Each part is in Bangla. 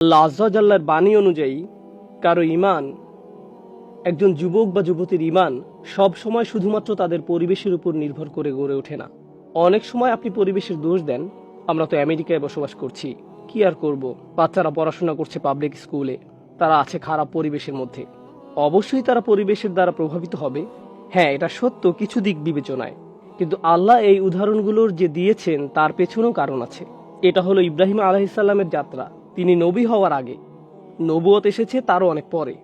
আল্লাহ বাণী অনুযায়ী, কারও ইমান একজন যুবক বা যুবতীর ইমান সব সময় শুধুমাত্র তাদের পরিবেশের উপর নির্ভর করে গড়ে ওঠে না। অনেক সময় আপনি পরিবেশের দোষ দেন, আমরা তো আমেরিকায় বসবাস করছি, কি আর করব? বাচ্চারা পড়াশোনা করছে পাবলিক স্কুলে তারা আছে খারাপ পরিবেশের মধ্যে। অবশ্যই তারা পরিবেশের দ্বারা প্রভাবিত হবে। হ্যাঁ এটা সত্য, কিছু দিক বিবেচনায়। কিন্তু আল্লাহ এই উদাহরণগুলোর যে দিয়েছেন, তার পেছনেও কারণ আছে। এটা হলো ইব্রাহিম আলাহিসাল্লামের যাত্রা। তিনি নবী হওয়ার আগে নবুয়ত এসেছে তারও অনেক পরে।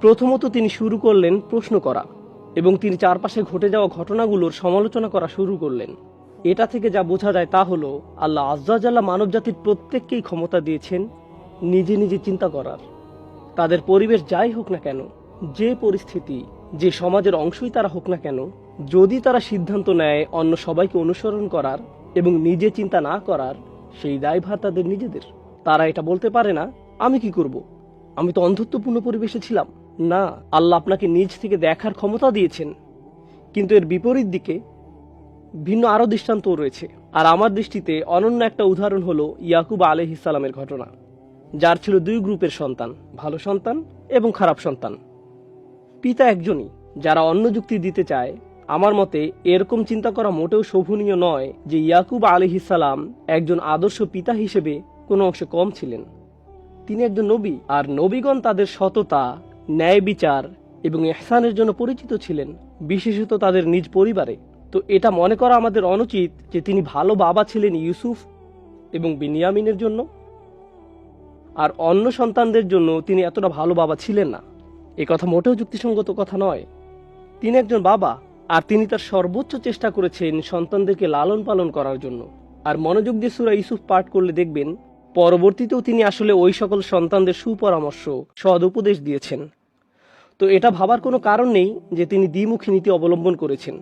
প্রথমত তিনি শুরু করলেন প্রশ্ন করা এবং তিনি চারপাশে ঘটে যাওয়া ঘটনাগুলোর সমালোচনা করা শুরু করলেন। এটা থেকে যা বোঝা যায় তা হলো, আল্লাহ আজ্জাল্লাহ মানব জাতির প্রত্যেককেই ক্ষমতা দিয়েছেন নিজে নিজে চিন্তা করার। তাদের পরিবেশ যাই হোক না কেন, যে পরিস্থিতি, যে সমাজের অংশই তারা হোক না কেন, যদি তারা সিদ্ধান্ত নেয় অন্য সবাইকে অনুসরণ করার এবং নিজে চিন্তা না করার সেই দায়ভার তাদের নিজেদের। তারা এটা বলতে পারে না, আমি কি করব? আমি তো অন্ধত্বপূর্ণ পরিবেশে ছিলাম। না, আল্লাহ আপনাকে নিজ থেকে দেখার ক্ষমতা দিয়েছেন। কিন্তু এর বিপরীত দিকে ভিন্ন আরও দৃষ্টান্তও রয়েছে। আর আমার দৃষ্টিতে অনন্য একটা উদাহরণ হলো ইয়াকুব আলহ ইসালামের ঘটনা, যার ছিল দুই গ্রুপের সন্তান, ভালো সন্তান এবং খারাপ সন্তান। পিতা একজনই, যারা অন্য যুক্তি দিতে চায় আমার মতে, এরকম চিন্তা করা মোটেও শোভনীয় নয় যে ইয়াকুব আলিহিসাল্লাম একজন আদর্শ পিতা হিসেবে কোনো অংশে কম ছিলেন। তিনি একজন নবী, আর নবীগণ তাদের সততা, ন্যায় বিচার এবং এহসানের জন্য পরিচিত ছিলেন, বিশেষত তাদের নিজ পরিবারে। তো এটা মনে করা আমাদের অনুচিত যে তিনি ভালো বাবা ছিলেন ইউসুফ এবং বিনিয়ামিনের জন্য। আর অন্য সন্তানদের জন্য তিনি এতটা ভালো বাবা ছিলেন না। এ কথা মোটেও যুক্তিসঙ্গত কথা নয়। তিনি একজন বাবা আর তিনি তার সর্বোচ্চ চেষ্টা করেছেন সন্তানদেরকে লালন পালন করার জন্য। আর মনোযোগ দিয়ে সুরা ইউসুফ পাঠ করলে দেখবেন, পরবর্তীতেও তিনি আসলে ওই সকল সন্তানদের সুপরামর্শ সদ উপদেশ দিয়েছেন। তো এটা ভাবার কোনো কারণ নেই যে তিনি দ্বিমুখী নীতি অবলম্বন করেছেন।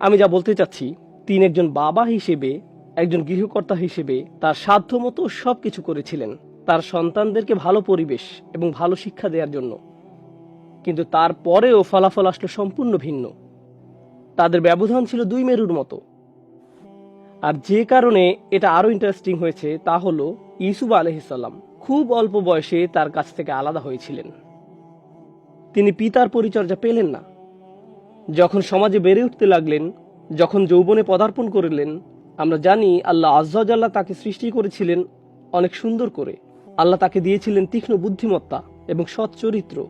আমি যা বলতে চাচ্ছি, তিনি একজন বাবা হিসেবে, একজন গৃহকর্তা হিসেবে তার সাধ্যমতো সব কিছু করেছিলেন, তার সন্তানদেরকে ভালো পরিবেশ এবং ভালো শিক্ষা দেওয়ার জন্য। কিন্তু তারপরেও ফলাফল আসলো সম্পূর্ণ ভিন্ন। তাদের ব্যবধান ছিল দুই মেরুর মতো। আর যে কারণে এটা আরও ইন্টারেস্টিং হয়েছে তা হলো ইসুফ আলহিসাল্লাম খুব অল্প বয়সে তার কাছ থেকে আলাদা হয়েছিলেন। তিনি পিতার পরিচর্যা পেলেন না। যখন সমাজে বেড়ে উঠতে লাগলেন, যখন যৌবনে পদার্পণ করলেন, আমরা জানি আল্লাহ আজ্লাহ তাকে সৃষ্টি করেছিলেন অনেক সুন্দর করে। আল্লাহ তাকে দিয়েছিলেন তীক্ষ্ণ বুদ্ধিমত্তা এবং সৎ চরিত্র।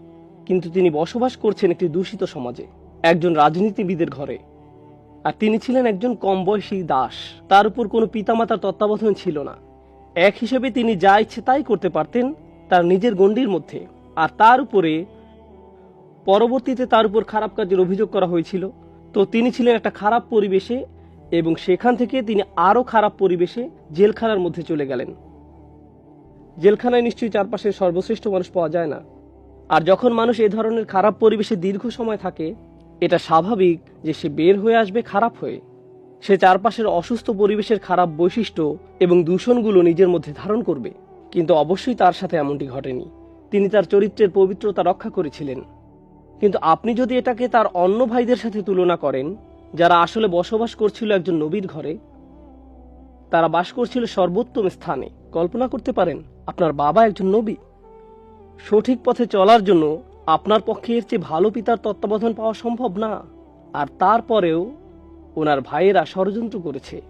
কিন্তু তিনি বসবাস করছেন একটি দূষিত সমাজে। একজন রাজনীতিবিদের ঘরে। আর তিনি ছিলেন একজন কম বয়সী দাস। তার উপর কোনো পিতামাতার তত্ত্বাবধান ছিল না। এক হিসেবে তিনি যা ইচ্ছে তাই করতে পারতেন তার নিজের গণ্ডির মধ্যে। আর তার উপরে পরবর্তীতে তার উপর খারাপ কাজের অভিযোগ করা হয়েছিল। তো তিনি ছিলেন একটা খারাপ পরিবেশে এবং সেখান থেকে তিনি আরও খারাপ পরিবেশে জেলখানার মধ্যে চলে গেলেন। জেলখানায় নিশ্চয়ই চারপাশের সর্বশ্রেষ্ঠ মানুষ পাওয়া যায় না। আর যখন মানুষ এ ধরনের খারাপ পরিবেশে দীর্ঘ সময় থাকে এটা স্বাভাবিক যে সে বের হয়ে আসবে খারাপ হয়ে। সে চারপাশের অসুস্থ পরিবেশের খারাপ বৈশিষ্ট্য এবং দূষণগুলো নিজের মধ্যে ধারণ করবে। কিন্তু অবশ্যই তার সাথে এমনটি ঘটেনি। তিনি তার চরিত্রের পবিত্রতা রক্ষা করেছিলেন। কিন্তু আপনি যদি এটাকে তার অন্য ভাইদের সাথে তুলনা করেন, যারা আসলে বসবাস করছিল একজন নবীর ঘরে, তারা বাস করছিল সর্বোত্তম স্থানে। কল্পনা করতে পারেন, আপনার বাবা একজন নবী। সঠিক পথে চলার জন্য আপনার পক্ষে এর চেয়ে ভালো পিতার তত্ত্বাবধান পাওয়া সম্ভব না। আর তারপরেও ওনার ভাইয়েরা ষড়যন্ত্র করেছে,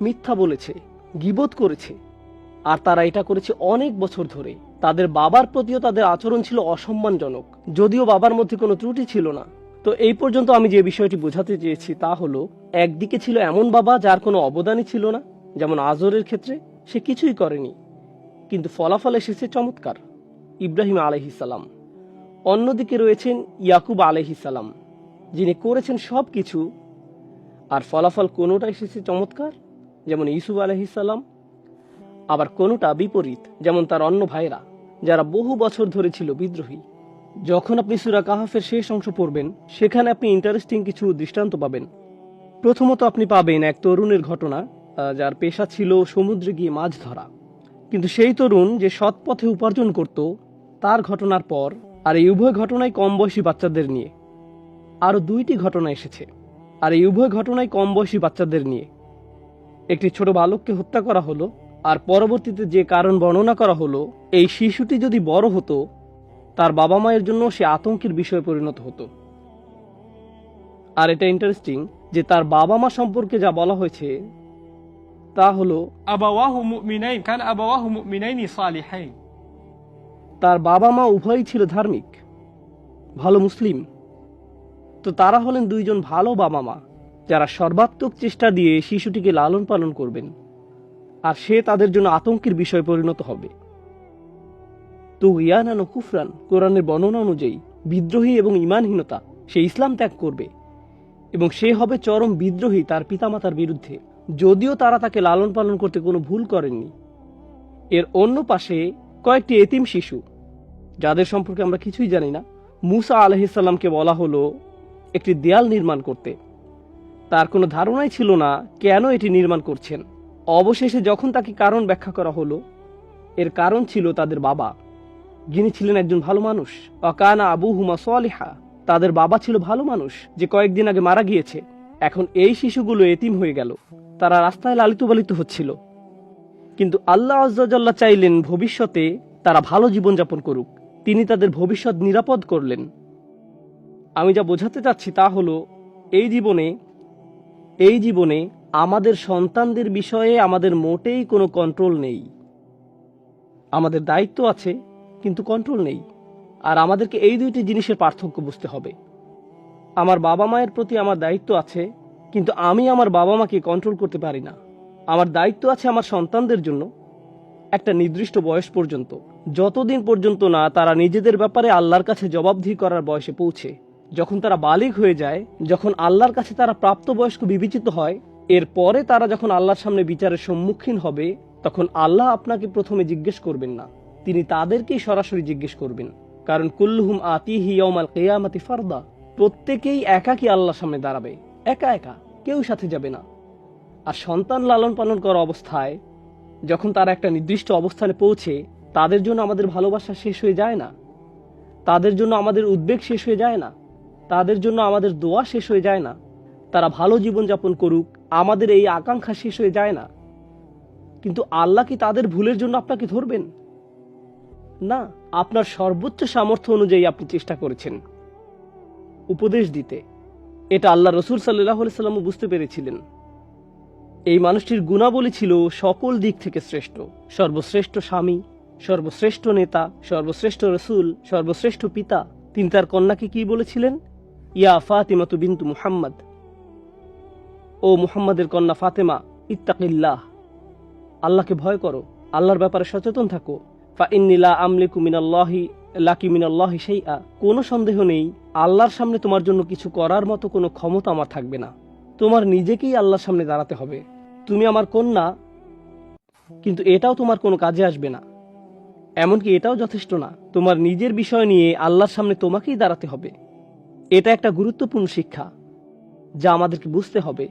মিথ্যা বলেছে, গিবত করেছে। আর তারা এটা করেছে অনেক বছর ধরে। তাদের বাবার প্রতিও তাদের আচরণ ছিল অসম্মানজনক। যদিও বাবার মধ্যে কোনো ত্রুটি ছিল না। তো এই পর্যন্ত আমি যে বিষয়টি বোঝাতে চেয়েছি তা হলো, একদিকে ছিল এমন বাবা যার কোনো অবদানই ছিল না, যেমন আজরের ক্ষেত্রে সে কিছুই করেনি। কিন্তু ফলাফল এসেছে চমৎকার, ইব্রাহিম আলহিসাল্লাম অন্যদিকে রয়েছেন ইয়াকুব আলহিসাল্লাম যিনি করেছেন সব কিছু আর ফলাফল কোনোটা এসেছে চমৎকার, যেমন ইসুফ আলহিসাল্লাম আবার কোনোটা বিপরীত, যেমন তার অন্য ভাইরা যারা বহু বছর ধরে ছিল বিদ্রোহী। যখন আপনি সুরা কাহাফের শেষ অংশ পড়বেন, সেখানে আপনি ইন্টারেস্টিং কিছু দৃষ্টান্ত পাবেন। প্রথমত আপনি পাবেন এক তরুণের ঘটনা যার পেশা ছিল সমুদ্রে গিয়ে মাছ ধরা। কিন্তু সেই তরুণ যে সৎ পথে উপার্জন করত, তার ঘটনার পর আর এই উভয় ঘটনায় কম বয়সী বাচ্চাদের নিয়ে। আরও দুইটি ঘটনা এসেছে। আর এই উভয় ঘটনায় কম বয়সী বাচ্চাদের নিয়ে। একটি ছোট বালককে হত্যা করা হলো, আর পরবর্তীতে যে কারণ বর্ণনা করা হলো, এই শিশুটি যদি বড় হতো, তার বাবা মায়ের জন্য সে আতঙ্কের বিষয়ে পরিণত হতো। আর এটা ইন্টারেস্টিং যে তার বাবা মা সম্পর্কে যা বলা হয়েছে, তা হলো, আবাওয়াহু মুমিনাইন, কান আবাওয়াহু মুমিনাইনি সালিহাইন। তার বাবা মা উভয়ই ছিল ধার্মিক। ভালো মুসলিম। তো তারা হলেন দুইজন ভালো বাবা মা যারা সর্বাত্মক চেষ্টা দিয়ে শিশুটিকে লালন পালন করবেন। আর সে তাদের জন্য আতঙ্কের বিষয় পরিণত হবে। তো ইয়ানান ও কুফরান, কোরআনের বর্ণনা অনুযায়ী বিদ্রোহী এবং ইমানহীনতা সে ইসলাম ত্যাগ করবে। এবং সে হবে চরম বিদ্রোহী তার পিতামাতার বিরুদ্ধে। যদিও তারা তাকে লালন পালন করতে কোনো ভুল করেননি। এর অন্য পাশে কয়েকটি এতিম শিশু, যাদের সম্পর্কে আমরা কিছুই জানি না, মুসা আলহিসাল্লামকে বলা হলো একটি দেয়াল নির্মাণ করতে। তার কোনো ধারণাই ছিল না কেন এটি নির্মাণ করছেন। অবশেষে যখন তাকে কারণ ব্যাখ্যা করা হলো, এর কারণ ছিল তাদের বাবা, যিনি ছিলেন একজন ভালো মানুষ। অকানা আবু হুমা সোয়ালিহা তাদের বাবা ছিল ভালো মানুষ, যে কয়েকদিন আগে মারা গিয়েছে। এখন এই শিশুগুলো এতিম হয়ে গেল। তারা রাস্তায় লালিত পালিত হচ্ছিল। কিন্তু আল্লাহ আজ্জাল্লাহ চাইলেন ভবিষ্যতে তারা ভালো জীবনযাপন করুক। তিনি তাদের ভবিষ্যৎ নিরাপদ করলেন। আমি যা বোঝাতে চাচ্ছি তা হলো, এই জীবনে এই জীবনে আমাদের সন্তানদের বিষয়ে আমাদের মোটেই কোনো কন্ট্রোল নেই। আমাদের দায়িত্ব আছে, কিন্তু কন্ট্রোল নেই। আর আমাদেরকে এই দুইটি জিনিসের পার্থক্য বুঝতে হবে। আমার বাবা মায়ের প্রতি আমার দায়িত্ব আছে, কিন্তু আমি আমার বাবা মাকে কন্ট্রোল করতে পারি না। আমার দায়িত্ব আছে আমার সন্তানদের জন্য। একটা নির্দিষ্ট বয়স পর্যন্ত। যতদিন পর্যন্ত না তারা নিজেদের ব্যাপারে আল্লাহর কাছে জবাবদিহি করার বয়সে পৌঁছে, যখন তারা বালিগ হয়ে যায়, যখন আল্লাহর কাছে তারা প্রাপ্তবয়স্ক বিবেচিত হয়, এরপরে তারা যখন আল্লাহর সামনে বিচারের সম্মুখীন হবে, তখন আল্লাহ আপনাকে প্রথমে জিজ্ঞেস করবেন না। তিনি তাদেরকেই সরাসরি জিজ্ঞেস করবেন। কারণ কুল্লুহুম আতিহি ইয়াউমাল কিয়ামাতি ফারদা। প্রত্যেকেই একাকি আল্লাহর সামনে দাঁড়াবে। একা একা, কেউ সাথে যাবে না। আর সন্তান লালন পালন করা অবস্থায় যখন তারা একটা নির্দিষ্ট অবস্থানে পৌঁছে, তাদের জন্য আমাদের ভালোবাসা শেষ হয়ে যায় না। তাদের জন্য আমাদের উদ্বেগ শেষ হয়ে যায় না। তাদের জন্য আমাদের দোয়া শেষ হয়ে যায় না। তারা ভালো জীবনযাপন করুক, আমাদের এই আকাঙ্ক্ষা শেষ হয়ে যায় না। কিন্তু আল্লাহ কি তাদের ভুলের জন্য আপনাকে ধরবেন? না, আপনার সর্বোচ্চ সামর্থ্য অনুযায়ী আপনি চেষ্টা করেছেন। উপদেশ দিতে। এটা আল্লাহ রসুল সাল্লাহ সাল্লামও বুঝতে পেরেছিলেন। এই মানুষটির গুণাবলী ছিল সকল দিক থেকে শ্রেষ্ঠ। সর্বশ্রেষ্ঠ স্বামী, সর্বশ্রেষ্ঠ নেতা, সর্বশ্রেষ্ঠ রসুল, সর্বশ্রেষ্ঠ পিতা। তিনি তার কন্যাকে কি বলেছিলেন? ইয়া ফাতিমাতু বিন্তু মুহাম্মদ। ও মুহাম্মাদের কন্যা ফাতেমা, ইত্তাকিল্লাহ। আল্লাহকে ভয় করো, আল্লাহর ব্যাপারে সচেতন থাকো। ফা ইন্নিলা আমলিকু মিনাল্লাহি, লাকি মিনাল্লাহি সেইআ কোনো সন্দেহ নেই, আল্লাহর সামনে তোমার জন্য কিছু করার মতো কোনো ক্ষমতা আমার থাকবে না। তোমার নিজেকেই আল্লাহর সামনে দাঁড়াতে হবে। তুমি আমার কন্যা, কিন্তু এটাও তোমার কোনো কাজে আসবে না। এমনকি এটাও যথেষ্ট না, তোমার নিজের বিষয় নিয়ে আল্লাহর সামনে তোমাকেই দাঁড়াতে হবে। এটা একটা গুরুত্বপূর্ণ শিক্ষা, যা আমাদেরকে বুঝতে হবে।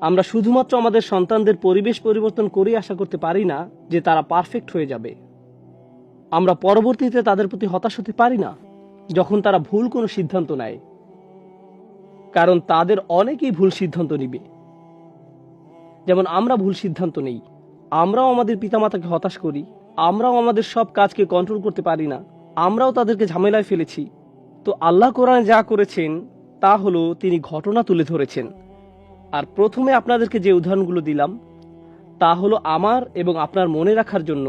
আমরা শুধুমাত্র আমাদের সন্তানদের পরিবেশ পরিবর্তন করে আশা করতে পারি না যে তারা পারফেক্ট হয়ে যাবে। আমরা পরবর্তীতে তাদের প্রতি হতাশ হতে পারি না, যখন তারা ভুল কোনো সিদ্ধান্ত নেয়। কারণ তাদের অনেকেই ভুল সিদ্ধান্ত নিবে। যেমন আমরা ভুল সিদ্ধান্ত নেই, আমরাও আমাদের পিতামাতাকে হতাশ করি, আমরাও আমাদের সব কাজকে কন্ট্রোল করতে পারি না, আমরাও তাদেরকে ঝামেলায় ফেলেছি। তো আল্লাহ কোরআনে যা করেছেন, তা হলো তিনি ঘটনা তুলে ধরেছেন। আর প্রথমে আপনাদেরকে যে উদাহরণগুলো দিলাম, তা হলো আমার এবং আপনার মনে রাখার জন্য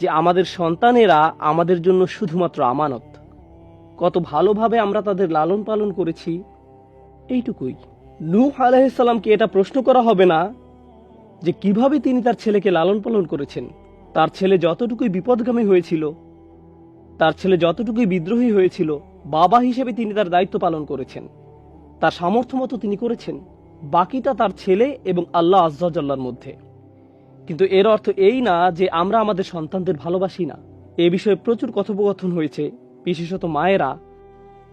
যে আমাদের সন্তানেরা আমাদের জন্য শুধুমাত্র আমানত। কত ভালোভাবে আমরা তাদের লালন পালন করেছি, এইটুকুই। নূহ আলাইসাল্লামকে এটা প্রশ্ন করা হবে না যে কীভাবে তিনি তার ছেলেকে লালন পালন করেছেন। তার ছেলে যতটুকুই বিপদগামী হয়েছিল, তার ছেলে যতটুকুই বিদ্রোহী হয়েছিল, বাবা হিসেবে তিনি তার দায়িত্ব পালন করেছেন। তার সামর্থ্য মতো তিনি করেছেন, বাকিটা তার ছেলে এবং আল্লাহ আজ্লার মধ্যে। কিন্তু এর অর্থ এই না যে আমরা আমাদের সন্তানদের ভালোবাসি না। এ বিষয়ে প্রচুর কথোপকথন হয়েছে, বিশেষত মায়েরা।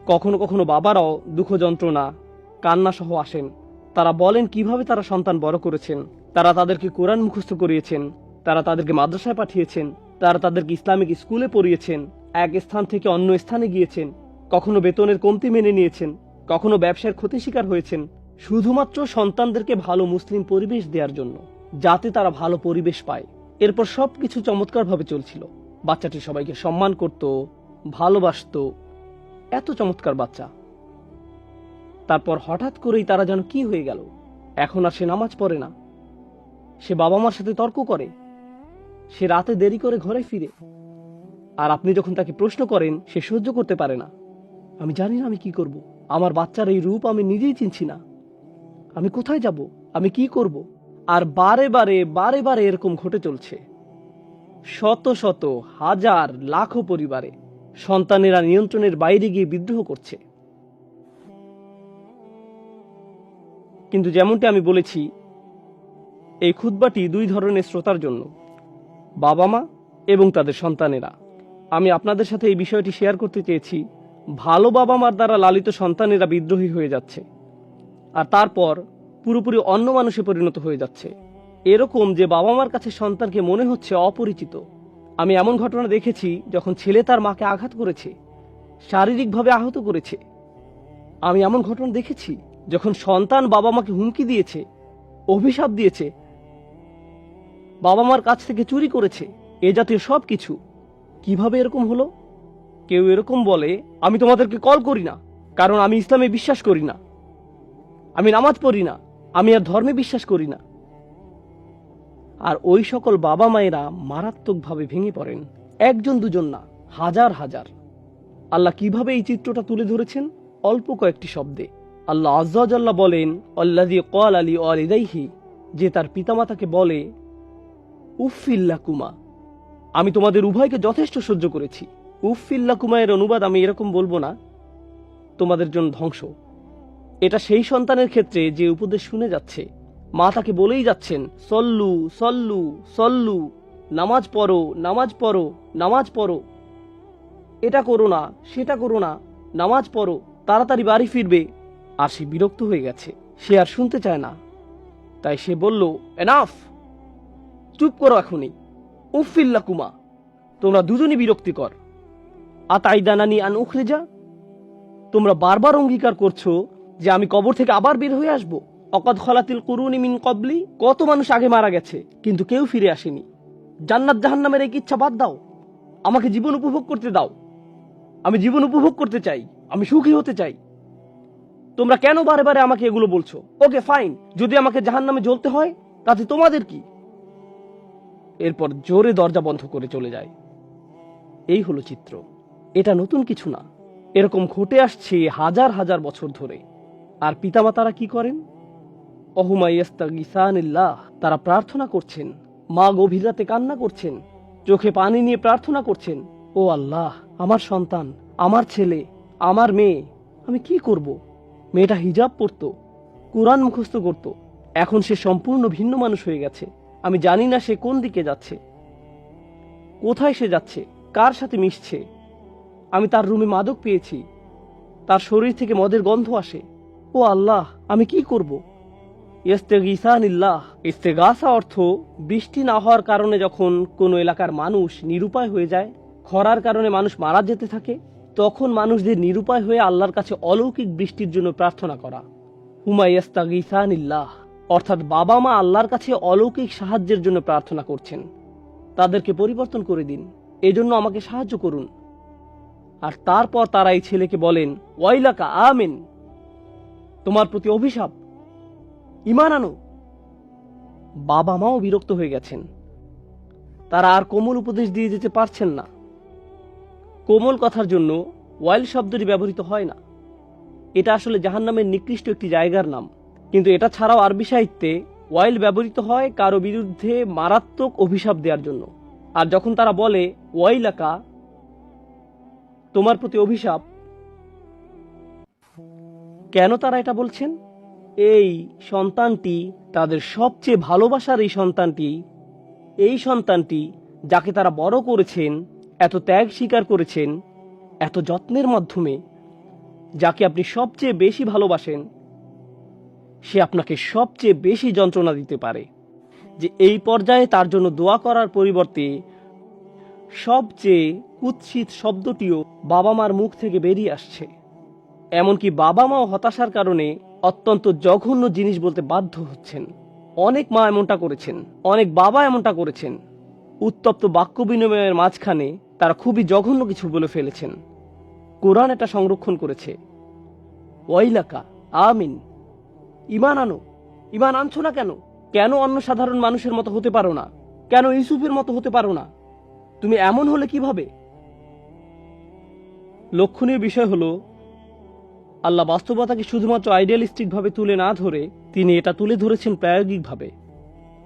কখনো কখনো বাবারাও দুঃখ যন্ত্রণা কান্না সহ আসেন। তারা বলেন, কীভাবে তারা সন্তান বড় করেছেন তারা তাদেরকে কোরআন মুখস্থ করিয়েছেন, তারা তাদেরকে মাদ্রাসায় পাঠিয়েছেন, তারা তাদেরকে ইসলামিক স্কুলে পড়িয়েছেন, এক স্থান থেকে অন্য স্থানে গিয়েছেন, কখনো বেতনের কমতি মেনে নিয়েছেন, কখনো ব্যবসার ক্ষতি শিকার হয়েছেন, শুধুমাত্র সন্তানদেরকে ভালো মুসলিম পরিবেশ দেওয়ার জন্য, যাতে তারা ভালো পরিবেশ পায়। এরপর সবকিছু চমৎকারভাবে চলছিল। বাচ্চাটি সবাইকে সম্মান করত, ভালোবাসতো। এত চমৎকার বাচ্চা। তারপর হঠাৎ করেই তারা যেন কি হয়ে গেল? এখন আর সে নামাজ পড়ে না। সে বাবা মার সাথে তর্ক করে। সে রাতে দেরি করে ঘরে ফিরে। আর আপনি যখন তাকে প্রশ্ন করেন, সে সহ্য করতে পারে না। আমি জানি না আমি কি করব। আমার বাচ্চার এই রূপ আমি নিজেই চিনছি না। আমি কোথায় যাব? আমি কি করব? আর বারে বারে বারে বারে এরকম ঘটে চলছে। শত শত, হাজার, লাখো পরিবারে সন্তানেরা নিয়ন্ত্রণের বাইরে গিয়ে বিদ্রোহ করছে। কিন্তু যেমনটি আমি বলেছি এই খুতবাটি দুই ধরনের শ্রোতার জন্য বাবা মা এবং তাদের সন্তানেরা। আমি আপনাদের সাথে এই বিষয়টি শেয়ার করতে চেয়েছি, ভালো বাবা মার দ্বারা লালিত সন্তানেরা বিদ্রোহী হয়ে যাচ্ছে, আর তারপর পুরোপুরি অন্য মানুষে পরিণত হয়ে যাচ্ছে। এরকম যে বাবা মার কাছে সন্তানকে মনে হচ্ছে অপরিচিত, আমি এমন ঘটনা দেখেছি যখন ছেলে তার মাকে আঘাত করেছে, শারীরিকভাবে আহত করেছে। আমি এমন ঘটনা দেখেছি যখন সন্তান বাবা মাকে হুমকি দিয়েছে, অভিশাপ দিয়েছে বাবা মার কাছ থেকে চুরি করেছে, এ জাতীয় সব কিছু। কীভাবে এরকম হলো? কেউ এরকম বলে, আমি তোমাদেরকে কল করি না, কারণ আমি ইসলামে বিশ্বাস করি না। আমি নামাজ পড়ি না, আমি আর ধর্মে বিশ্বাস করি না। আর ওই সকল বাবা মায়েরা মারাত্মকভাবে ভেঙে পড়েন। একজন দুজন না, হাজার হাজার। আল্লাহ কীভাবে এই চিত্রটা তুলে ধরেছেন? অল্প কয়েকটি শব্দে। আল্লাহ আজ্লাহ বলেন অল্লাদি কল আলী অলিদাইহি যে তার পিতামাতাকে বলে উফিল্লা কুমা আমি তোমাদের উভয়কে যথেষ্ট সহ্য করেছি। উফিল্লা কুমা এর অনুবাদ আমি এরকম বলব না। তোমাদের জন্য ধ্বংস। এটা সেই সন্তানের ক্ষেত্রে যে উপদেশ শুনে যাচ্ছে। মা তাকে বলেই যাচ্ছেন, সল্লু সল্লু সল্লু, নামাজ পড়ো নামাজ পড়ো নামাজ পড়ো। এটা করো না, সেটা করো না, নামাজ পড়ো, তাড়াতাড়ি বাড়ি ফিরবে। আর সে বিরক্ত হয়ে গেছে। সে আর শুনতে চায় না। তাই সে বলল, এনাফ! চুপ করো এখনই। উফিল্লা কুমা তোমরা দুজনই বিরক্তিকর আতাইদানানি আন উখরেজা, তোমরা বারবার অঙ্গীকার করছ যে আমি কবর থেকে আবার বের হয়ে আসব। অকদ খলাতিল কুরুনি মিন কবলি, কত মানুষ আগে মারা গেছে, কিন্তু কেউ ফিরে আসেনি। জান্নাত জাহান্নামের এই ইচ্ছা বাদ দাও। আমাকে জীবন উপভোগ করতে দাও। আমি জীবন উপভোগ করতে চাই। আমি সুখী হতে চাই। তোমরা কেন বারে বারে আমাকে এগুলো বলছো? Okay, fine. যদি আমাকে জাহান্নামে জ্বলতে হয়, তাতে তোমাদের কি? এরপর জোরে দরজা বন্ধ করে চলে যায়। এই হলো চিত্র। এটা নতুন কিছু না। এরকম ঘটে আসছে হাজার হাজার বছর ধরে। আর পিতামাতারা কি করেন? অহুমাইয়াস্তাগিসানিল্লাহ তারা প্রার্থনা করছেন। মা গভীর রাতে কান্না করছেন। চোখে পানি নিয়ে প্রার্থনা করছেন। ও আল্লাহ, আমার সন্তান, আমার ছেলে, আমার মেয়ে, আমি কি করব? মেয়েটা হিজাব পরতো, কোরআন মুখস্থ করত। এখন সে সম্পূর্ণ ভিন্ন মানুষ হয়ে গেছে। আমি জানি না সে কোন দিকে যাচ্ছে। কোথায় সে যাচ্ছে? কার সাথে মিশছে? আমি তার রুমে মাদক পেয়েছি। তার শরীর থেকে মদের গন্ধ আসে। ও আল্লাহ, আমি কি করব? ইস্তেগিসানিল্লাহ। ইস্তেগাসা অর্থ, বৃষ্টি না হওয়ার কারণে যখন কোনো এলাকার মানুষ নিরুপায় হয়ে যায়, খরার কারণে মানুষ মারা যেতে থাকে, তখন মানুষদের নিরুপায় হয়ে আল্লাহর কাছে অলৌকিক বৃষ্টির জন্য প্রার্থনা করা। হুমাইয়াস্তাগিসানিল্লাহ অর্থাৎ বাবা মা আল্লাহর কাছে অলৌকিক সাহায্যের জন্য প্রার্থনা করছেন। তাদেরকে পরিবর্তন করে দিন। এজন্য আমাকে সাহায্য করুন। আর তারপর তারা এই ছেলেকে বলেন, ওয়াইলাকা, আমিন। তোমার প্রতি অভিশাপ। ইমান আনো। বাবা মাও বিরক্ত হয়ে গেছেন। তারা আর কোমল উপদেশ দিয়ে যেতে পারছেন না। কোমল কথার জন্য ওয়াইল শব্দটি ব্যবহৃত হয় না। এটা আসলে জাহান্নামের নিকৃষ্ট একটি জায়গার নাম। কিন্তু এটা ছাড়াও আরবি সাহিত্যে ওয়াইল ব্যবহৃত হয় কারও বিরুদ্ধে মারাত্মক অভিশাপ দেওয়ার জন্য। আর যখন তারা বলে, ওয়াইলাকা, তোমার প্রতি অভিশাপ কেন তারা এটা বলছেন? এই সন্তানটি, তাদের সবচেয়ে ভালোবাসার এই সন্তানটি এই সন্তানটি যাকে তারা বড় করেছেন, এত ত্যাগ স্বীকার করেছেন, এত যত্নের মাধ্যমে, যাকে আপনি সবচেয়ে বেশি ভালোবাসেন সে আপনাকে সবচেয়ে বেশি যন্ত্রণা দিতে পারে। যে এই পর্যায়ে তার জন্য দোয়া করার পরিবর্তে সবচেয়ে কুৎসিত শব্দটিও বাবা মার মুখ থেকে বেরিয়ে আসছে। এমনকি বাবা মাও হতাশার কারণে অত্যন্ত জঘন্য জিনিস বলতে বাধ্য হচ্ছেন। অনেক মা এমনটা করেছেন, অনেক বাবা এমনটা করেছেন। উত্তপ্ত বাক্য বিনিময়ের মাঝখানে তারা খুবই জঘন্য কিছু বলে ফেলেছেন। কোরআন এটা সংরক্ষণ করেছে। ওয়াইলাকা, আমিন। ইমান আনো, ইমান আনছো না কেন? কেন অন্য সাধারণ মানুষের মতো হতে পারো না? কেন ইউসুফের মতো হতে পারো না? তুমি এমন হলে কীভাবে? লক্ষণীয় বিষয় হলো, আল্লাহ বাস্তবতাকে শুধুমাত্র আইডিয়ালিস্টিক ভাবে তুলে না ধরে তিনি এটা তুলে ধরেছেন প্রায়োগিকভাবে।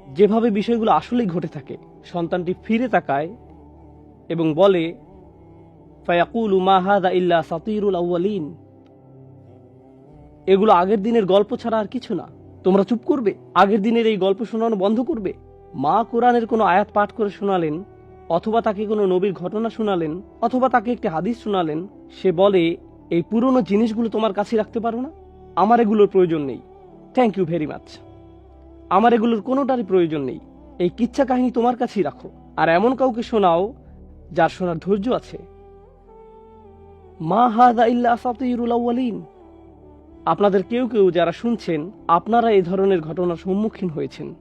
যেভাবে বিষয়গুলো আসলেই ঘটে থাকে, সন্তানটি ফিরে তাকায় এবং বলে, ফায়াকুল মাহাদা ইল্লা সাতিরুল আউ্বালিন এগুলো আগের দিনের গল্প ছাড়া আর কিছু না। তোমরা চুপ করবে। আগের দিনের এই গল্প শোনানো বন্ধ করবে। মা কোরআনের কোনো আয়াত পাঠ করে শোনালেন, অথবা তাকে কোনো নবীর ঘটনা শোনালেন, অথবা তাকে একটি হাদিস শোনালেন। সে বলে, এই পুরনো জিনিসগুলো তোমার কাছে রাখতে পারো না? আমার এগুলোর প্রয়োজন নেই। থ্যাংক ইউ ভেরি মাচ আমার এগুলোর কোনোটারই প্রয়োজন নেই। এই কিচ্ছা কাহিনী তোমার কাছেই রাখো। আর এমন কাউকে শোনাও যার শোনার ধৈর্য আছে। মা হাদা ইল্লা আসাতিরুল আউয়ালিন। আপনাদের কেউ কেউ যারা শুনছেন, আপনারা এই ধরনের ঘটনার সম্মুখীন হয়েছেন।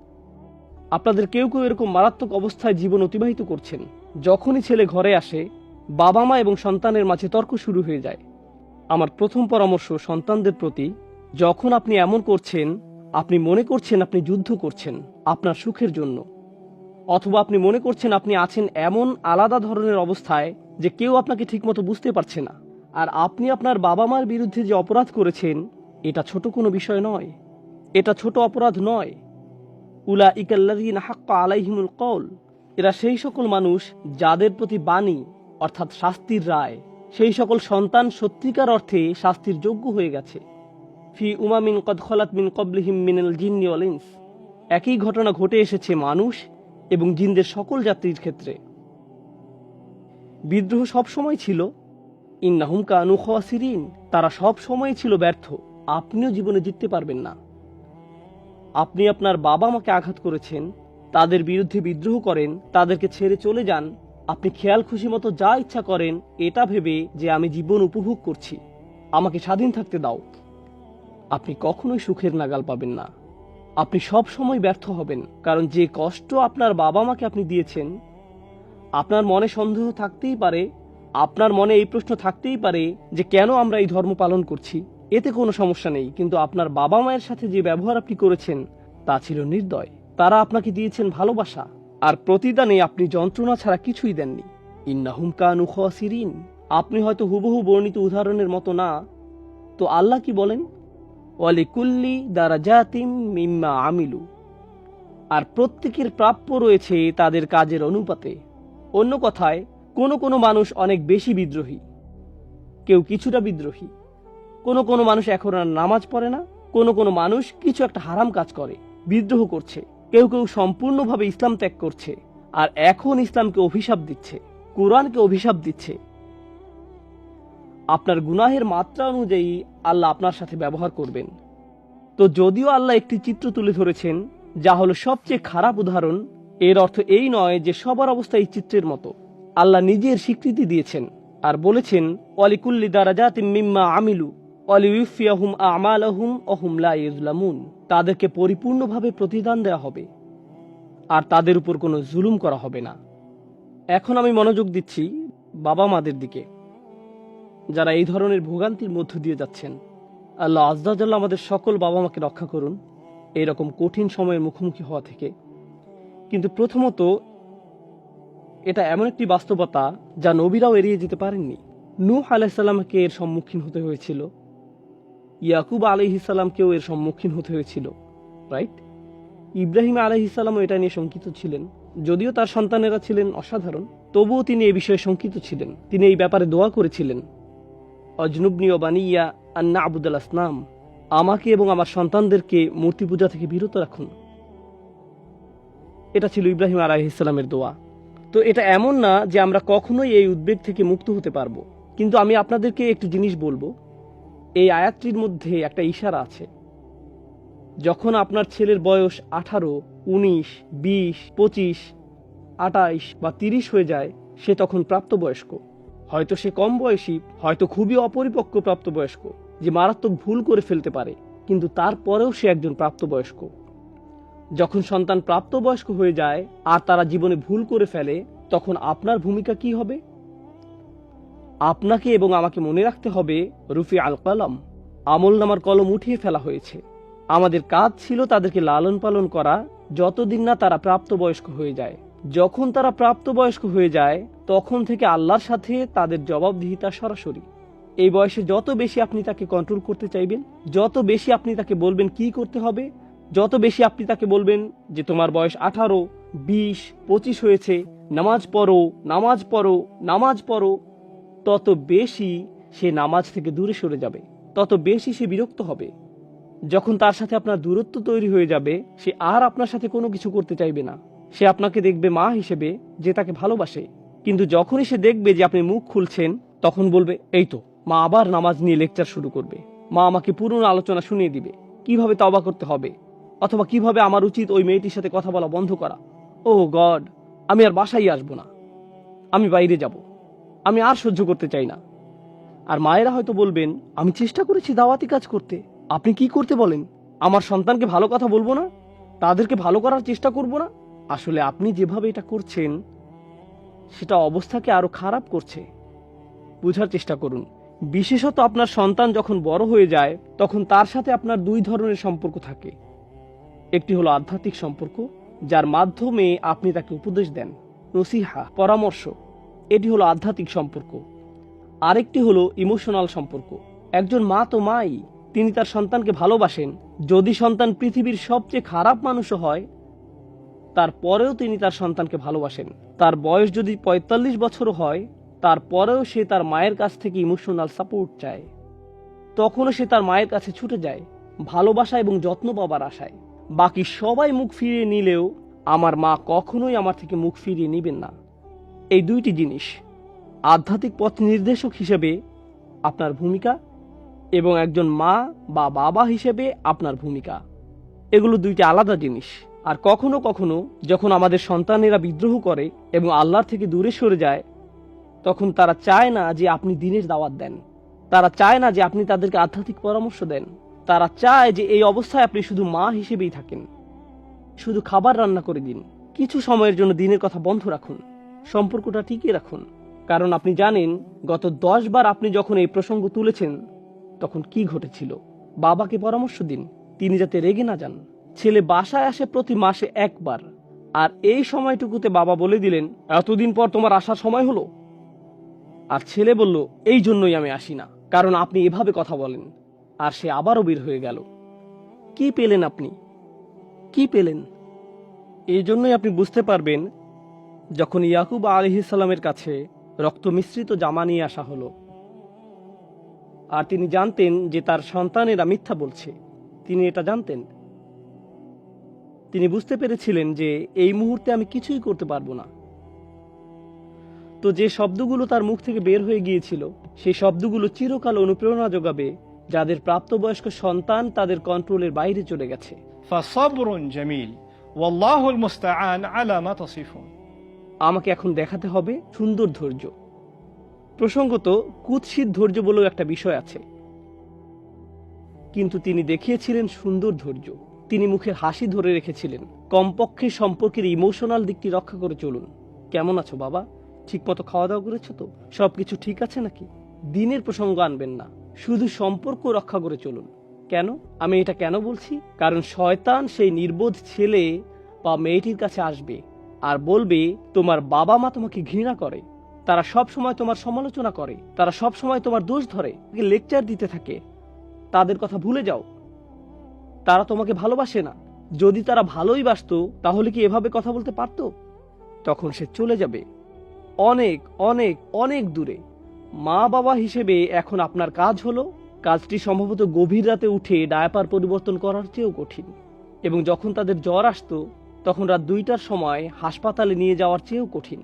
আপনাদের কেউ কেউ এরকম মারাত্মক অবস্থায় জীবন অতিবাহিত করছেন। যখনই ছেলে ঘরে আসে, বাবা মা এবং সন্তানের মাঝে তর্ক শুরু হয়ে যায়। আমার প্রথম পরামর্শ সন্তানদের প্রতি, যখন আপনি এমন করছেন, আপনি মনে করছেন আপনি যুদ্ধ করছেন, আপনার সুখের জন্য। অথবা আপনি মনে করছেন আপনি আছেন এমন আলাদা ধরনের অবস্থায় যে কেউ আপনাকে ঠিকমতো বুঝতে পারছে না। আর আপনি আপনার বাবা মার বিরুদ্ধে যে অপরাধ করেছেন, এটা ছোট কোনো বিষয় নয়। এটা ছোট অপরাধ নয়। উলা ইকাল্লাদিন হাক্কা আলাইহিমুল কল এরা সেই সকল মানুষ যাদের প্রতি বাণী, অর্থাৎ শাস্তির রায়, সেই সকল সন্তান সত্যিকার অর্থে শাস্তির যোগ্য হয়ে গেছে। ফি উমামিন কদ খলাত মিন কবলিহিম মিনাল জিন্নি ওয়াল ইনস। একই ঘটনা ঘটে এসেছে মানুষ এবং জিনদের সকল যাত্রীর ক্ষেত্রে। বিদ্রোহ সবসময় ছিল তারা সব সময় ছিল ব্যর্থ। আপনিও জীবনে জিততে পারবেন না। আপনি আপনার বাবা মাকে আঘাত করেছেন, তাদের বিরুদ্ধে বিদ্রোহ করেন, তাদেরকে ছেড়ে চলে যান। আপনি খেয়াল খুশি মতো যা ইচ্ছা করেন, এটা ভেবে যে আমি জীবন উপভোগ করছি। আমাকে স্বাধীন থাকতে দাও। আপনি কখনোই সুখের নাগাল পাবেন না। আপনি সব সময় ব্যর্থ হবেন, কারণ যে কষ্ট আপনার বাবা মাকে আপনি দিয়েছেন, আপনার মনে সন্দেহ থাকতেই পারে আপনার মনে এই প্রশ্ন থাকতেই পারে যে কেন আমরা এই ধর্ম পালন করছি। এতে কোনো সমস্যা নেই, কিন্তু আপনার বাবা মায়ের সাথে যে ব্যবহার আপনি করেছেন, তা ছিল নির্দয়। তারা আপনাকে দিয়েছেন ভালোবাসা, আর প্রতিদানে আপনি যন্ত্রণা ছাড়া কিছুই দেননি। ইন্নাহুম কানু খাসিরিন। আপনি হয়তো হুবহু বর্ণিত উদাহরণের মতো না। তো আল্লাহ কি বলেন? ওয়ালিকুল্লি দারাজাতিম মিম্মা আমিলু। আর প্রত্যেকের প্রাপ্য রয়েছে তাদের কাজের অনুপাতে। অন্য কথায় কোনো কোনো মানুষ অনেক বেশি বিদ্রোহী। কেউ কিছুটা বিদ্রোহী। কোনো কোনো মানুষ এখন আর নামাজ পড়ে না। কোনো কোনো মানুষ কিছু একটা হারাম কাজ করে, বিদ্রোহ করছে। কেউ কেউ সম্পূর্ণভাবে ইসলাম ত্যাগ করছে আর এখন ইসলামকে অভিশাপ দিচ্ছে, কোরআনকে অভিশাপ দিচ্ছে। আপনার গুনাহের মাত্রা অনুযায়ী আল্লাহ আপনার সাথে ব্যবহার করবেন। তো যদিও আল্লাহ একটি চিত্র তুলে ধরেছেন, যা হলো সবচেয়ে খারাপ উদাহরণ, এর অর্থ এই নয় যে সবার অবস্থা এই চিত্রের মতো। আল্লাহ নিজের স্বীকৃতি দিয়েছেন আর বলেছেন, ওয়ালিকুল্লি দারাজাতিম মিম্মা আমিলু ইউজলামুন তাদেরকে পরিপূর্ণভাবে প্রতিদান দেওয়া হবে, আর তাদের উপর কোনো জুলুম করা হবে না। এখন আমি মনোযোগ দিচ্ছি বাবা মাদের দিকে, যারা এই ধরনের ভোগান্তির মধ্য দিয়ে যাচ্ছেন। আল্লাহ আজদাজাল্লাহ আমাদের সকল বাবা মাকে রক্ষা করুন এইরকম কঠিন সময়ের মুখোমুখি হওয়া থেকে। কিন্তু প্রথমত এটা এমন একটি বাস্তবতা যা নবীরাও এড়িয়ে যেতে পারেননি। নূহ আলাইসাল্লামকে এর সম্মুখীন হতে হয়েছিল। ইয়াকুব আলহিসাল্লামকেও এর সম্মুখীন হতে হয়েছিল, রাইট? ইব্রাহিম আলহিসাল্লামও এটা নিয়ে শঙ্কিত ছিলেন, যদিও তার সন্তানেরা ছিলেন অসাধারণ, তবুও তিনি এই বিষয়ে শঙ্কিত ছিলেন। তিনি এই ব্যাপারে দোয়া করেছিলেন, অজনুবনি ও বানিয়া আন্না আবুদুল আসনাম, আমাকে এবং আমার সন্তানদেরকে মূর্তি পূজা থেকে বিরত রাখুন। এটা ছিল ইব্রাহিম আলাইহিসাল্লামের দোয়া। তো এটা এমন না যে আমরা কখনোই এই উদ্বেগ থেকে মুক্ত হতে পারব। কিন্তু আমি আপনাদেরকে একটু জিনিস বলব। এই আয়াতটির মধ্যে একটা ইশারা আছে। যখন আপনার ছেলের বয়স আঠারো, উনিশ, বিশ, পঁচিশ আটাইশ বা তিরিশ হয়ে যায়, সে তখন প্রাপ্তবয়স্ক। হয়তো সে কম বয়সী, হয়তো খুবই অপরিপক্ক প্রাপ্তবয়স্ক, যে মারাত্মক ভুল করে ফেলতে পারে। কিন্তু তারপরেও সে একজন প্রাপ্তবয়স্ক। যখন সন্তান প্রাপ্তবয়স্ক হয়ে যায় আর তারা জীবনে ভুল করে ফেলে, তখন আপনার ভূমিকা কি হবে? আপনাকে এবং আমাকে মনে রাখতে হবে, রুফি আল কালাম, আমল নামার কলম উঠিয়ে ফেলা হয়েছে। আমাদের কাজ ছিল তাদেরকে লালন পালন করা, যতদিন না তারা প্রাপ্তবয়স্ক হয়ে যায়। যখন তারা প্রাপ্তবয়স্ক হয়ে যায়, তখন থেকে আল্লাহর সাথে তাদের জবাবদিহিতা সরাসরি। এই বয়সে যত বেশি আপনি তাকে কন্ট্রোল করতে চাইবেন, যত বেশি আপনি তাকে বলবেন কি করতে হবে যত বেশি আপনি তাকে বলবেন যে তোমার বয়স আঠারো, বিশ, পঁচিশ হয়েছে, নামাজ পড়ো নামাজ পড়ো নামাজ পড়ো, তত বেশি সে নামাজ থেকে দূরে সরে যাবে। তত বেশি সে বিরক্ত হবে। যখন তার সাথে আপনার দূরত্ব তৈরি হয়ে যাবে, সে আর আপনার সাথে কোনো কিছু করতে চাইবে না। সে আপনাকে দেখবে মা হিসেবে যে তাকে ভালোবাসে। কিন্তু যখনই সে দেখবে যে আপনি মুখ খুলছেন, তখন বলবে, এই তো, মা আবার নামাজ নিয়ে লেকচার শুরু করবে। মা আমাকে পুরনো আলোচনা শুনিয়ে দিবে। কীভাবে তবা করতে হবে? অথবা কীভাবে আমার উচিত ওই মেয়েটির সাথে কথা বলা বন্ধ করা? ও গড, আমি আর বাসায় আসব না। আমি বাইরে যাব। আমি আর সহ্য করতে চাই না। আর মায়েরা হয়তো বলবেন, আমি চেষ্টা করেছি দাওয়াতি কাজ করতে। আপনি কি করতে বলেন? আমার সন্তানকে ভালো কথা বলব না? তাদেরকে ভালো করার চেষ্টা করব না? আসলে আপনি যেভাবে এটা করছেন, সেটা অবস্থাকে আরও খারাপ করছে। বুঝার চেষ্টা করুন। বিশেষত আপনার সন্তান যখন বড় হয়ে যায়, তখন তার সাথে আপনার দুই ধরনের সম্পর্ক থাকে। একটি হলো আধ্যাত্মিক সম্পর্ক, যার মাধ্যমে আপনি তাকে উপদেশ দেন, নসিহা, পরামর্শ। এটি হলো আধ্যাত্মিক সম্পর্ক। আরেকটি হলো ইমোশনাল সম্পর্ক। একজন মা তো মাই, তিনি তার সন্তানকে ভালোবাসেন। যদি সন্তান পৃথিবীর সবচেয়ে খারাপ মানুষও হয় তারপরেও তিনি তার সন্তানকে ভালোবাসেন। তার বয়স যদি পঁয়তাল্লিশ বছরও হয় তারপরেও সে তার মায়ের কাছ থেকে ইমোশনাল সাপোর্ট চায়। তখনও সে তার মায়ের কাছে ছুটে যায়, ভালোবাসা এবং যত্ন পাবার আশায়। বাকি সবাই মুখ ফিরিয়ে নিলেও আমার মা কখনোই আমার থেকে মুখ ফিরিয়ে নেবেন না। এই দুইটি জিনিস আধ্যাত্মিক পথ নির্দেশক হিসেবে আপনার ভূমিকা এবং একজন মা বা বাবা হিসেবে আপনার ভূমিকা। এগুলো দুইটি আলাদা জিনিস। আর কখনো কখনো যখন আমাদের সন্তানেরা বিদ্রোহ করে এবং আল্লাহর থেকে দূরে সরে যায়, তখন তারা চায় না যে আপনি দিনের দাওয়াত দেন। তারা চায় না যে আপনি তাদেরকে আধ্যাত্মিক পরামর্শ দেন। তারা চায় যে এই অবস্থায় আপনি শুধু মা হিসেবেই থাকেন। শুধু খাবার রান্না করে দিন। কিছু সময়ের জন্য দিনের কথা বন্ধ রাখুন। সম্পর্কটা টিকিয়ে রাখুন। কারণ আপনি জানেন, গত দশ বার আপনি যখন এই প্রসঙ্গ তুলেছেন, তখন কি ঘটেছিল? বাবাকে পরামর্শ দিন। তিনি যাতে রেগে না যান। ছেলে বাসায় আসে প্রতি মাসে একবার। আর এই সময়টুকুতে বাবা বলে দিলেন, এতদিন পর তোমার আসার সময় হলো? আর ছেলে বলল, এই জন্যই আমি আসি না। কারণ আপনি এভাবে কথা বলেন। আর সে আবারও বের হয়ে গেল। কি পেলেন আপনি? কি পেলেন? এই জন্যই আপনি বুঝতে পারবেন, যখন ইয়াকুব আলহিসাল্লামের কাছে রক্ত মিশ্রিত জামা নিয়ে আসা হলো, আর তিনি জানতেন যে তার সন্তানেরা মিথ্যা বলছে। তিনি এটা জানতেন। তিনি বুঝতে পেরেছিলেন যে এই মুহূর্তে আমি কিছুই করতে পারব না। তো যে শব্দগুলো তার মুখ থেকে বের হয়ে গিয়েছিল, সেই শব্দগুলো চিরকাল অনুপ্রেরণা যোগাবে যাদের প্রাপ্তবয়স্ক সন্তান তাদের কন্ট্রোলের বাইরে চলে গেছে। জামিল আমাকে এখন দেখাতে হবে সুন্দর ধৈর্য। প্রসঙ্গত কুৎসিত ধৈর্য বলেও একটা বিষয় আছে। কিন্তু তিনি দেখিয়েছিলেন সুন্দর ধৈর্য। তিনি মুখের হাসি ধরে রেখেছিলেন। কমপক্ষে সম্পর্কের ইমোশনাল দিকটি রক্ষা করে চলুন। কেমন আছো বাবা? ঠিকমতো খাওয়া দাওয়া করেছ তো? সবকিছু ঠিক আছে নাকি? দিনের প্রসঙ্গ আনবেন না। শুধু সম্পর্ক রক্ষা করে চলুন। কেন? আমি এটা কেন বলছি? কারণ শয়তান সেই নির্বোধ ছেলে বা মেয়েটির কাছে আসবে আর বলবে, তোমার বাবা মা তোমাকে ঘৃণা করে। তারা সব সময় তোমার সমালোচনা করে। তারা সব সময় তোমার দোষ ধরে। লেকচার দিতে থাকে। তাদের কথা ভুলে যাও। তারা তোমাকে ভালোবাসে না। যদি তারা ভালোই বাসতো, তাহলে কি এভাবে কথা বলতে পারতো? তখন সে চলে যাবে। অনেক অনেক অনেক দূরে। মা বাবা হিসেবে এখন আপনার কাজ হলো কাজটি সম্ভবত গভীর রাতে উঠে ডায়াপার পরিবর্তন করার চেয়েও কঠিন। এবং যখন তাদের জ্বর আসতো, তখন রাত দুইটার সময় হাসপাতালে নিয়ে যাওয়ার চেয়েও কঠিন।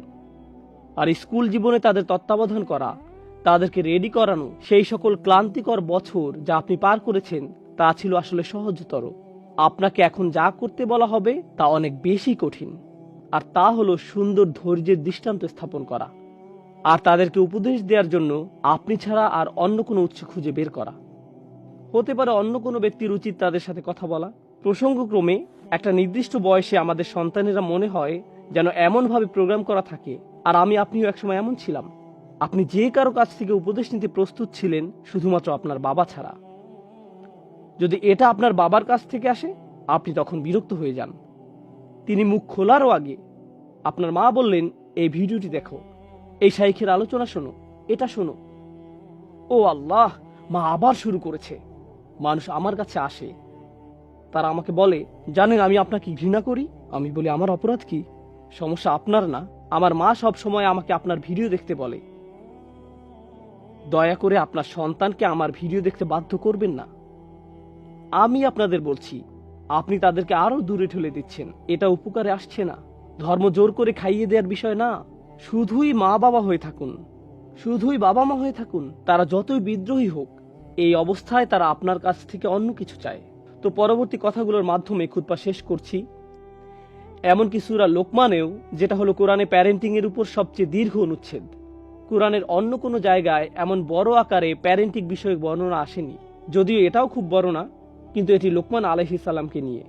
আর স্কুল জীবনে তাদের তত্ত্বাবধান করা, তাদেরকে রেডি করানো সেই সকল ক্লান্তিকর বছর যা আপনি পার করেছেন, তা ছিল আসলে সহজতর। আপনাকে এখন যা করতে বলা হবে, তা অনেক বেশি কঠিন। আর তা হলো সুন্দর ধৈর্যের দৃষ্টান্ত স্থাপন করা। আর তাদেরকে উপদেশ দেওয়ার জন্য আপনি ছাড়া আর অন্য কোনো উৎস খুঁজে বের করা। হতে পারে অন্য কোনো ব্যক্তির উচিত তাদের সাথে কথা বলা। প্রসঙ্গক্রমে, একটা নির্দিষ্ট বয়সে আমাদের সন্তানেরা মনে হয় যেন এমনভাবে প্রোগ্রাম করা থাকে, আর আমি আপনিও একসময় এমন ছিলাম। আপনি যে কারও কাছ থেকে উপদেশ নিতে প্রস্তুত ছিলেন, শুধুমাত্র আপনার বাবা ছাড়া। যদি এটা আপনার বাবার কাছ থেকে আসে, আপনি তখন বিরক্ত হয়ে যান। তিনি মুখ খোলারও আগে আপনার মা বললেন, এই ভিডিওটি দেখো। এই শাইখের আলোচনা শোনো, এটা শোনো। ও আল্লাহ, মা আবার শুরু করেছে। মানুষ আমার কাছে আসে। তারা আমাকে বলে, জানেন আমি আপনাকে ঘৃণা করি? আমি বলি, আমার অপরাধ কি? সমস্যা আপনার না। আমার মা সব সময় আমাকে আপনার ভিডিও দেখতে বলে। দয়া করে আপনার সন্তানকে আমার ভিডিও দেখতে বাধ্য করবেন না। আমি আপনাদের বলছি, আপনি তাদেরকে আরও দূরে ঠেলে দিচ্ছেন। এটা উপকারে আসছে না। ধর্ম জোর করে খাইয়ে দেওয়ার বিষয় না। শুধুই মা বাবা হয়ে থাকুন, শুধুই বাবা মা হয়ে থাকুন, তারা যতই বিদ্রোহী হোক, এই অবস্থায় তারা আপনার কাছ থেকে অন্য কিছু চায়। তো পরবর্তী কথাগুলোর মাধ্যমে খুতপা শেষ করছি। এমনকি সুরা লোকমানেও, যেটা হলো কোরআনে প্যারেন্টিং এর উপর সবচেয়ে দীর্ঘ অনুচ্ছেদ। কোরআনের অন্য কোনো জায়গায় এমন বড় আকারে প্যারেন্টিং বিষয়ক বর্ণনা আসেনি। যদিও এটাও খুব বড় না, কিন্তু এটি লোকমান আলহি সাল্লামকে নিয়ে।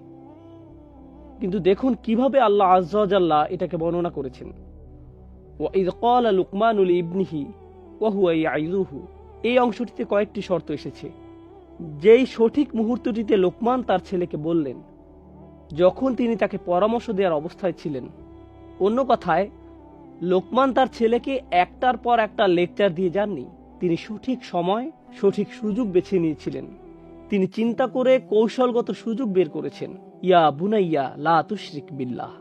কিন্তু দেখুন কীভাবে আল্লাহ আজ্লাহ এটাকে বর্ণনা করেছেন। ওয়াইদ ক্বালা লুকমানুল ইবনিহি ওয়াহুয়া ইয়াইযুহু এই অংশটিতে কয়েকটি শর্ত এসেছে। যেই সঠিক মুহূর্তটিতে লোকমান তার ছেলেকে বললেন, যখন তিনি তাকে পরামর্শ দেওয়ার অবস্থায় ছিলেন, অন্য কথায়, লোকমান তার ছেলেকে একটার পর একটা লেকচার দিয়ে যাননি। তিনি সঠিক সময়, সঠিক সুযোগ বেছে নিয়েছিলেন। তিনি চিন্তা করে কৌশলগত সুযোগ বের করেছেন। ইয়া বুনাইয়া লা তুশরিক বিল্লাহ।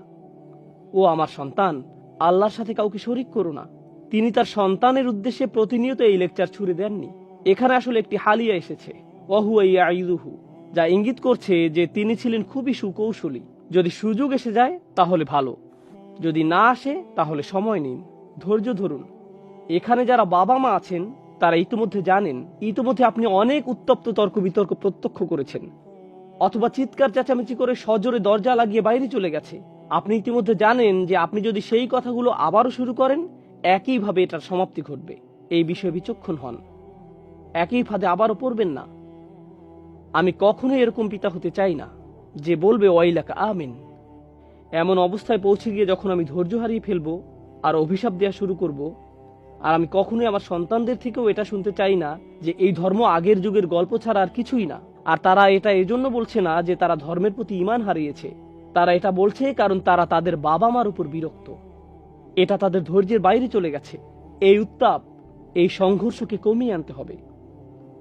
ও আমার সন্তান আল্লাহর সাথে কাউকে শরিক করো না। তিনি তার সন্তানের উদ্দেশ্যে প্রতিনিয়ত এই লেকচার ছুড়ে দেননি। এখানে আসলে একটি হালিয়া এসেছে। ওহুয়াইয়া আইদুহু যা ইঙ্গিত করছে যে তিনি ছিলেন খুবই সুকৌশলী। যদি সুযোগ এসে যায়, তাহলে ভালো। যদি না আসে, তাহলে সময় নিন। ধৈর্য ধরুন। এখানে যারা বাবা মা আছেন, তারা ইতিমধ্যে জানেন, ইতিমধ্যে আপনি অনেক উত্তপ্ত তর্ক বিতর্ক প্রত্যক্ষ করেছেন। অথবা চিৎকার চেঁচামেচি করে সজোরে দরজা লাগিয়ে বাইরে চলে গেছে। আপনি ইতিমধ্যে জানেন যে আপনি যদি সেই কথাগুলো আবারও শুরু করেন, একইভাবে এটার সমাপ্তি ঘটবে। এই বিষয়ে বিচক্ষণ হন। একই ফাঁদে আবারও পড়বেন না। আমি কখনোই এরকম পিতা হতে চাই না, যে বলবে, ওয়াইলাকা, আমিন। এমন অবস্থায় পৌঁছে গিয়ে যখন আমি ধৈর্য হারিয়ে ফেলব আর অভিশাপ দেওয়া শুরু করব, আর আমি কখনোই আমার সন্তানদের থেকেও এটা শুনতে চাই না যে এই ধর্ম আগের যুগের গল্প ছাড়া আর কিছুই না। আর তারা এটা এজন্য বলছে না যে তারা ধর্মের প্রতি ইমান হারিয়েছে। তারা এটা বলছে কারণ তারা তাদের বাবা মার উপর বিরক্ত। এটা তাদের ধৈর্যের বাইরে চলে গেছে। এই উত্তাপ, এই সংঘর্ষকে কমিয়ে আনতে হবে।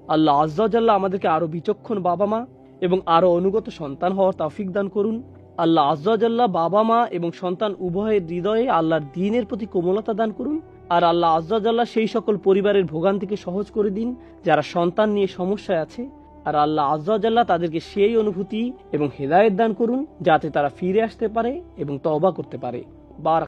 আল্লাহ আজ্জাল্লাহ আমাদেরকে আরও বিচক্ষণ বাবা মা এবং আরও অনুগত সন্তান হওয়ার তাফিক দান করুন। আল্লাহ আজ্জাল্লাহ বাবা মা এবং সন্তান উভয়ের হৃদয়ে আল্লাহর দিনের প্রতি কোমলতা দান করুন। আর আল্লাহ আজ্জাল্লাহ সেই সকল পরিবারের ভোগান্তিকে সহজ করে দিন, যারা সন্তান নিয়ে সমস্যায় আছে। আর আল্লাহ আজ্জাল্লাহ তাদেরকে সেই অনুভূতি এবং হেদায়ত দান করুন যাতে তারা ফিরে আসতে পারে এবং তবা করতে পারে। বার